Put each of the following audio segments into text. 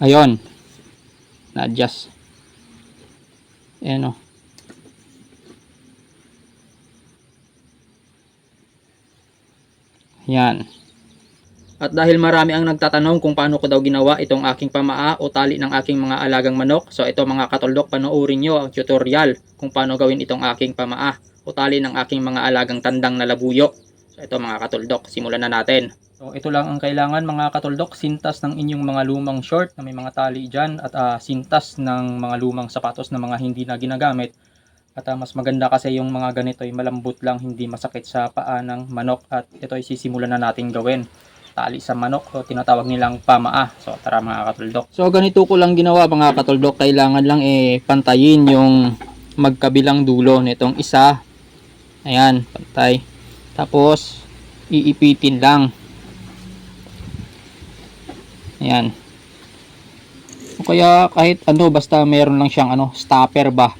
Ayun. Na-adjust. Ayan o. Yan. At dahil marami ang nagtatanong kung paano ko daw ginawa itong aking pamaa o tali ng aking mga alagang manok. So ito mga katuldok, panoorin nyo ang tutorial kung paano gawin itong aking pamaa o tali ng aking mga alagang tandang na labuyo. Ito mga katuldok, simulan na natin. So ito lang ang kailangan mga katuldok, sintas ng inyong mga lumang short na may mga tali dyan at ah, sintas ng mga lumang sapatos na mga hindi na ginagamit. At ah, mas maganda kasi yung mga ganito ay malambot lang, hindi masakit sa paa ng manok at ito ay sisimulan na natin gawin tali sa manok o tinatawag nilang pamaa. So tara mga katuldok. So ganito ko lang ginawa mga katuldok. Kailangan lang eh pantayin yung magkabilang dulo nitong isa. Ayan, pantay. Tapos iipitin lang. Ayan. O kaya kahit ano basta meron lang siyang ano stopper ba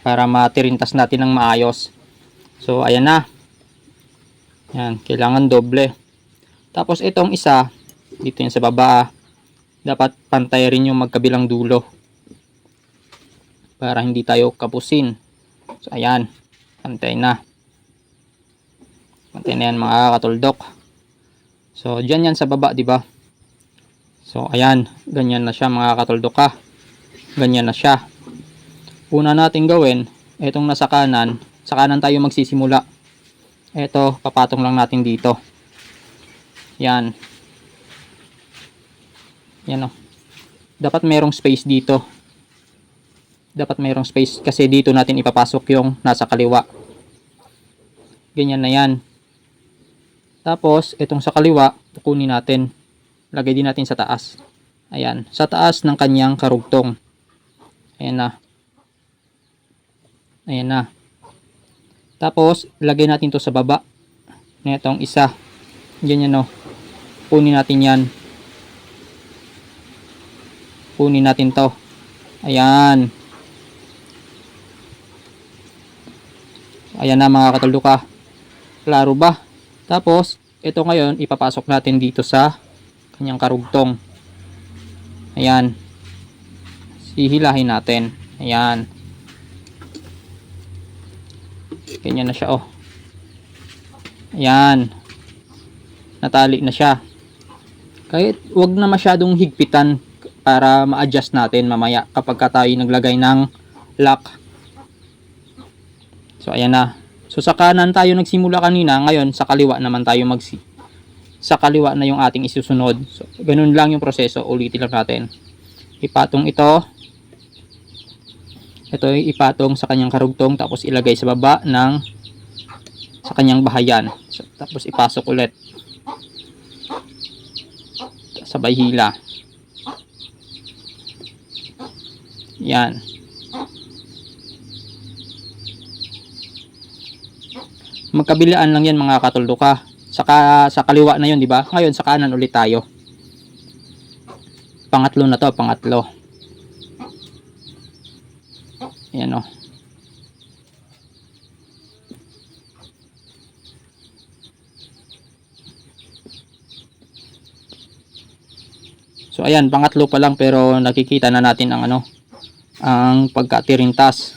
para matirintas natin ng maayos. So ayan na. Yan, kailangan doble. Tapos itong isa, dito yan sa baba, dapat pantay rin yung magkabilang dulo. Para hindi tayo kapusin. So ayan, pantay na. Pantay na yan mga katuldok. So dyan yan sa baba, di ba? So ayan, ganyan na siya mga katuldok ha. Ganyan na siya. Una natin gawin, itong nasa kanan, sa kanan tayo magsisimula. Ito, papatong lang natin dito. Yan. Yan o. Dapat merong space dito. Dapat merong space kasi dito natin ipapasok yung nasa kaliwa. Ganyan na yan. Tapos, itong sa kaliwa, kukunin natin. Lagay din natin sa taas. Ayan. Sa taas ng kanyang karugtong. Ayan na. Ayan na. Tapos, lagay natin to sa baba. Netong isa. Ganyan no. Kunin natin yan. Kunin natin to. Ayan. Ayan na mga katulduka. Klaro ba? Tapos, ito ngayon, ipapasok natin dito sa kanyang karugtong. Ayan. Sihilahin natin. Ayan. Ganyan na siya oh. Ayan. Natali na siya. Kahit wag na masyadong higpitan para ma-adjust natin mamaya kapag ka tayo naglagay ng lock. So ayan na. So sa kanan tayo nagsimula kanina, ngayon sa kaliwa naman tayo magsi. Sa kaliwa na yung ating isusunod. So ganun lang yung proseso, ulitin lang natin. Ipatong ito, ito ay ipatong sa kanyang karugtong tapos ilagay sa baba ng sa kanyang bahayan. So, tapos ipasok ulit. Sabay hila. Yan. Magkabilaan lang yan mga katulduka. Saka sa kaliwa na yun, di ba? Ngayon sa kanan ulit tayo. Pangatlo na to, pangatlo. Ayan o. So ayan, pangatlo pa lang pero nakikita na natin ang ano, ang pagkatirintas.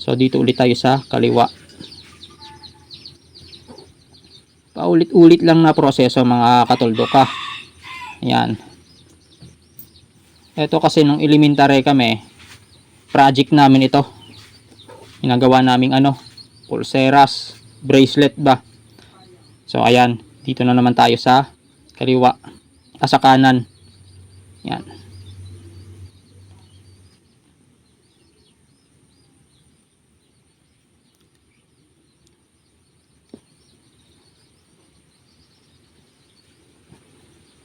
So dito ulit tayo sa kaliwa. Paulit-ulit lang na proseso mga katuldoka. Ayan. Ito kasi nung elementary kami, project namin ito. Ginagawa naming ano, pulseras, bracelet ba. So ayan, dito na naman tayo sa kaliwa, ah, sa kanan. Yan.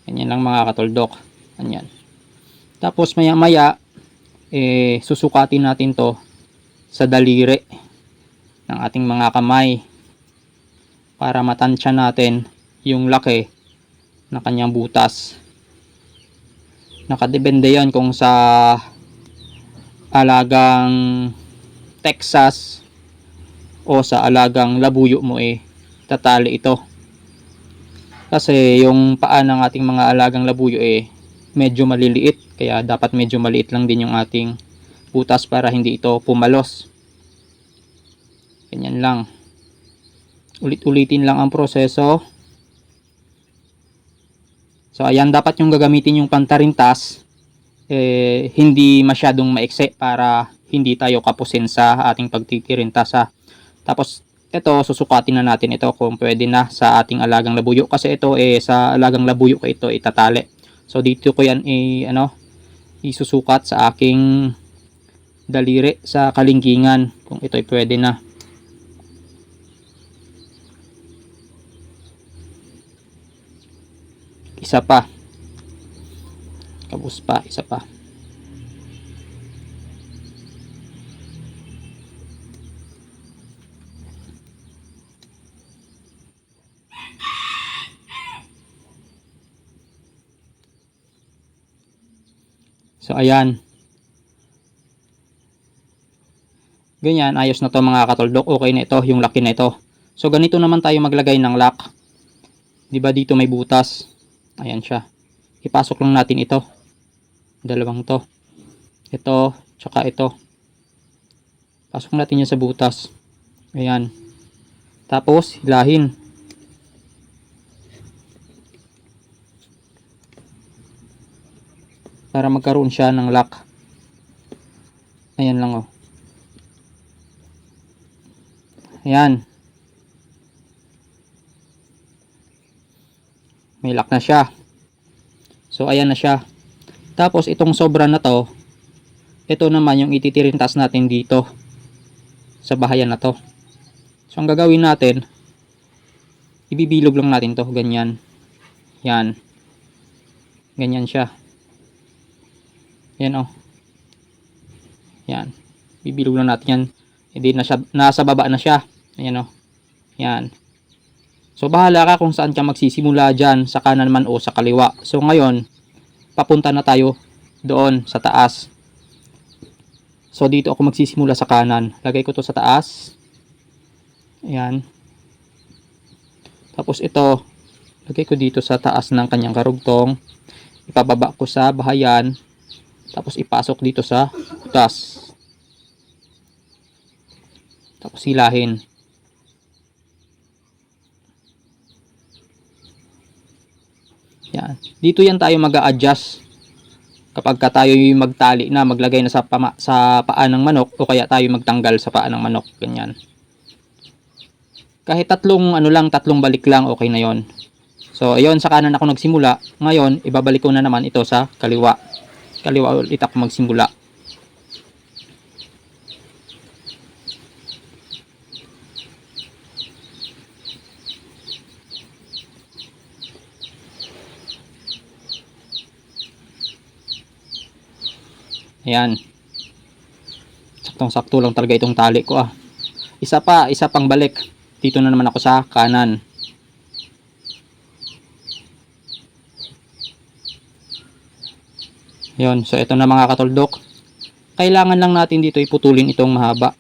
Ganyan lang mga katuldok. Ganyan. Tapos maya maya, eh, susukatin natin to sa daliri ng ating mga kamay para matansya natin yung laki ng kanyang butas nakadepende yan kung sa alagang Texas o sa alagang labuyo mo eh tatali ito Kasi yung paa ng ating mga alagang labuyo eh medyo maliliit. Kaya dapat medyo maliit lang din yung ating butas para hindi ito pumalos. Ganyan lang. Ulit-ulitin lang ang proseso. So ayan, dapat yung gagamitin yung pantarintas eh, hindi masyadong maikse para hindi tayo kapusin sa ating pagtitirintas ha. Tapos ito susukatin na natin ito kung pwede na sa ating alagang labuyo kasi ito eh sa alagang labuyo ko ito itatali. So dito ko yan i ano isusukat sa aking daliri sa kalingkingan kung ito ay pwede na. Isa pa. Kabus pa, isa pa. Ayan. Ganyan, ayos na to mga katoldok. Okay na ito, yung laki na ito. So ganito naman tayo maglagay ng lock. 'Di ba dito may butas? Ayan siya. Ipasok lang natin ito. Dalawang to. Ito, tsaka ito. Pasok natin yan sa butas. Ayan. Tapos, hilahin. Para magkaroon siya ng lock. Ayan lang oh. Ayan. May lock na siya. So ayan na siya. Tapos itong sobra na to, ito naman yung ititirintas natin dito sa bahayan na to. So ang gagawin natin, ibibilog lang natin to ganyan. Yan. Ganyan siya. Yan oh. Yan. Bibilog lang natin yan. Hindi na nasa baba na siya. Ayan oh. Yan. So bahala ka kung saan ka magsisimula dyan, sa kanan man o sa kaliwa. So ngayon, papunta na tayo doon sa taas. So dito ako magsisimula sa kanan. Lagay ko to sa taas. Ayan. Tapos ito, lagay ko dito sa taas ng kanyang karugtong. Ipababa ko sa bahayan. Tapos ipasok dito sa butas. Tapos hilahin. Yan. Dito yan tayo mag-a-adjust kapag ka tayo yung magtali na maglagay na sa, pama, sa paa ng manok o kaya tayo magtanggal sa paa ng manok. Ganyan. Kahit tatlong ano lang, tatlong balik lang, okay na yon. So, ayun, sa kanan ako nagsimula. Ngayon, ibabalik ko na naman ito sa kaliwa. Kaliwa ulit ako magsimula. Ayan. Saktong sakto lang talaga itong tali ko ah. Isa pa, isa pang balik. Dito na naman ako sa kanan. Yon, so ito na mga katoldok. Kailangan lang natin dito iputulin itong mahaba.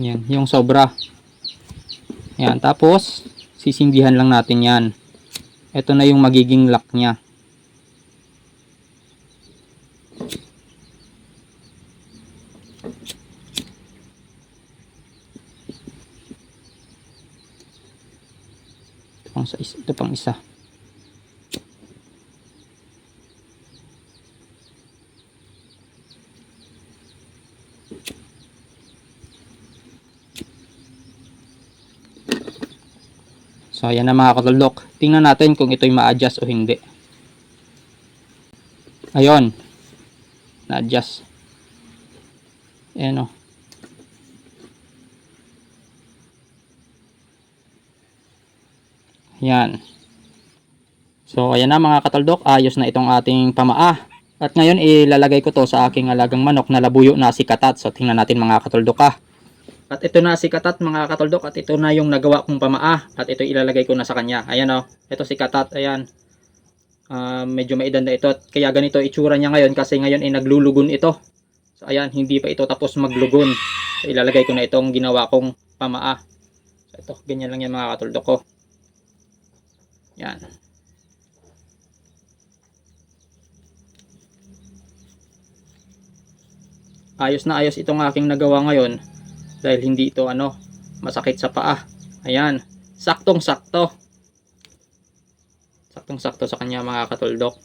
Yan, yung sobra. Yan, tapos sisindihan lang natin yan. Ito na yung magiging lock niya. Ito pang, sa is- ito pang isa. So, ayan na mga katuldok. Tingnan natin kung ito'y ma-adjust o hindi. Ayun. Na-adjust. Ayan o. Yan. So, ayan na mga kataldok. Ayos na itong ating pamaa. At ngayon, ilalagay ko to sa aking alagang manok na labuyo na si Katat. So, tingnan natin mga kataldok ha. At ito na si Katat mga kataldok. At ito na yung nagawa kong pamaa. At ito ilalagay ko na sa kanya. Ayan o. Ito si Katat. Ayan. Ah, medyo maidan na ito. Kaya ganito itsura niya ngayon kasi ngayon ay naglulugon ito. So, ayan. Hindi pa ito tapos maglugon. So, ilalagay ko na itong ginawa kong pamaa. Ito, ganyan lang yan mga katuldok ko. Yan. Ayos na ayos itong aking nagawa ngayon dahil hindi ito ano masakit sa paa. Ayan, saktong sakto. Saktong sakto sa kanya mga katuldok.